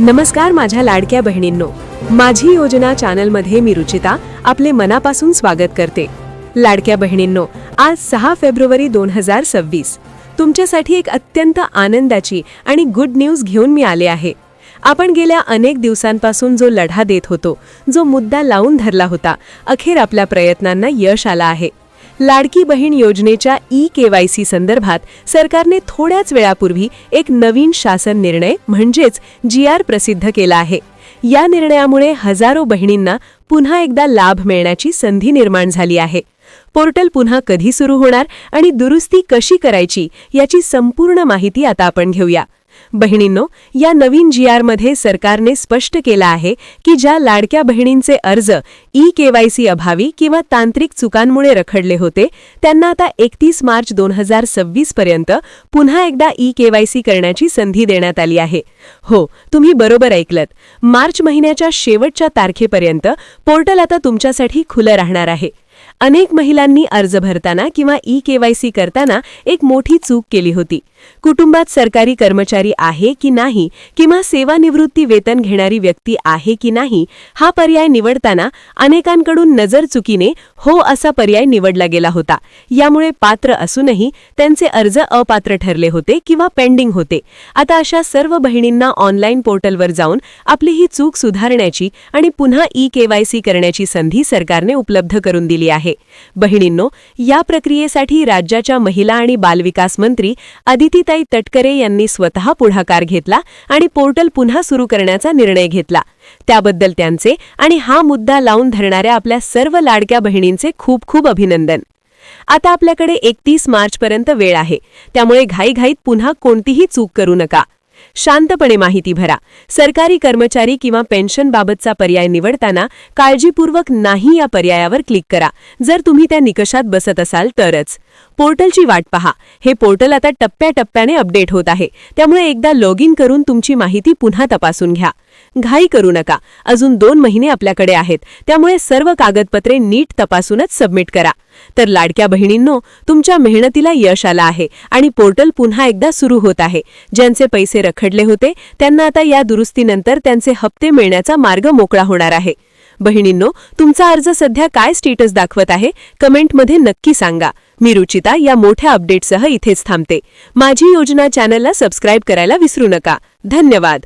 नमस्कार माझ्या लाडक्या बहिणींनो. माझी योजना चॅनलमध्ये मी रुचिता आपले मनापासून स्वागत करते. लाडक्या बहिणींनो आज सहा फेब्रुवारी दोन हजार सव्वीस. तुमच्यासाठी एक अत्यंत आनंदाची आणि गुड न्यूज घेऊन मी आले आहे. आपण गेल्या अनेक दिवसांपासून जो लढा देत होतो जो मुद्दा लावून धरला होता अखेर आपल्या प्रयत्नांना यश आला आहे. लाडकी बहीण योजनेच्या ई केवायसी संदर्भात सरकारने थोड्याच वेळापूर्वी एक नवीन शासन निर्णय म्हणजेच जी आर प्रसिद्ध केला आहे. या निर्णयामुळे हजारो बहिणींना पुन्हा एकदा लाभ मिळण्याची संधी निर्माण झाली आहे. पोर्टल पुन्हा कधी सुरू होणार आणि दुरुस्ती कशी करायची याची संपूर्ण माहिती आता आपण घेऊया. बहिणींनो या नवीन जी आरमध्ये सरकारने स्पष्ट केलं आहे की ज्या लाडक्या बहिणींचे अर्ज ई केवायसी अभावी किंवा तांत्रिक चुकांमुळे रखडले होते त्यांना आता एकतीस मार्च दोन हजार सव्वीस पर्यंत पुन्हा एकदा ई केवायसी करण्याची संधी देण्यात आली आहे. हो तुम्ही बरोबर ऐकलत. मार्च महिन्याच्या शेवटच्या तारखेपर्यंत पोर्टल आता तुमच्यासाठी खुलं राहणार आहे. अनेक महिलांनी अर्ज भरताना किंवा ई केवायसी करताना एक मोठी चूक केली होती. कुटुंबात सरकारी कर्मचारी आहे की नाही किंवा सेवानिवृत्ती वेतन घेणारी व्यक्ती आहे की नाही हा पर्याय निवडताना अनेकांकडून नजर चुकीने हो असा पर्याय निवडला गेला होता. यामुळे पात्र असूनही त्यांचे अर्ज अपात्र ठरले होते किंवा पेंडिंग होते. आता अशा सर्व बहिणींना ऑनलाईन पोर्टलवर जाऊन आपली ही चूक सुधारण्याची आणि पुन्हा ई केवायसी करण्याची संधी सरकारने उपलब्ध करून दिली आहे. बहिणींनो या प्रक्रियेसाठी राज्याच्या महिला आणि बालविकास मंत्री अदितीताई तटकरे यांनी स्वतः पुढाकार घेतला आणि पोर्टल पुन्हा सुरू करण्याचा निर्णय घेतला. त्याबद्दल त्यांचे आणि हा मुद्दा लावून धरणाऱ्या आपल्या सर्व लाडक्या बहिणींचे खूप खूप अभिनंदन. आता आपल्याकडे एकतीस मार्चपर्यंत वेळ आहे. त्यामुळे घाईघाईत पुन्हा कोणतीही चूक करू नका. शांतपणे माहिती भरा. सरकारी कर्मचारी किंवा पेन्शनबाबतचा पर्याय निवडताना काळजीपूर्वक नाही या पर्यायावर क्लिक करा. जर तुम्ही त्या निकषात बसत असाल तरच. पोर्टलची वाट पहा. हे पोर्टल आता टप्प्याटप्प्याने अपडेट होत आहे. त्यामुळे एकदा लॉग इन करून तुमची माहिती पुन्हा तपासून घ्या. घाई करू नका. अजून दोन महिने आपल्याकडे आहेत. त्यामुळे सर्व कागदपत्रे नीट तपासूनच सबमिट करा. तर लाडक्या बहिणींनो तुमच्या मेहनतीला यश आलं आहे आणि पोर्टल पुन्हा एकदा सुरू होत आहे. ज्यांचे पैसे रखडले होते त्यांना आता या दुरुस्तीनंतर त्यांचे हप्ते मिळण्याचा मार्ग मोकळा होणार आहे. बहिणींनो तुमचा अर्ज सध्या काय स्टेटस दाखवत आहे कमेंटमध्ये नक्की सांगा. मी रुचिता या मोठ्या अपडेटसह इथेच थांबते. माझी योजना चॅनलला सबस्क्राईब करायला विसरू नका. धन्यवाद.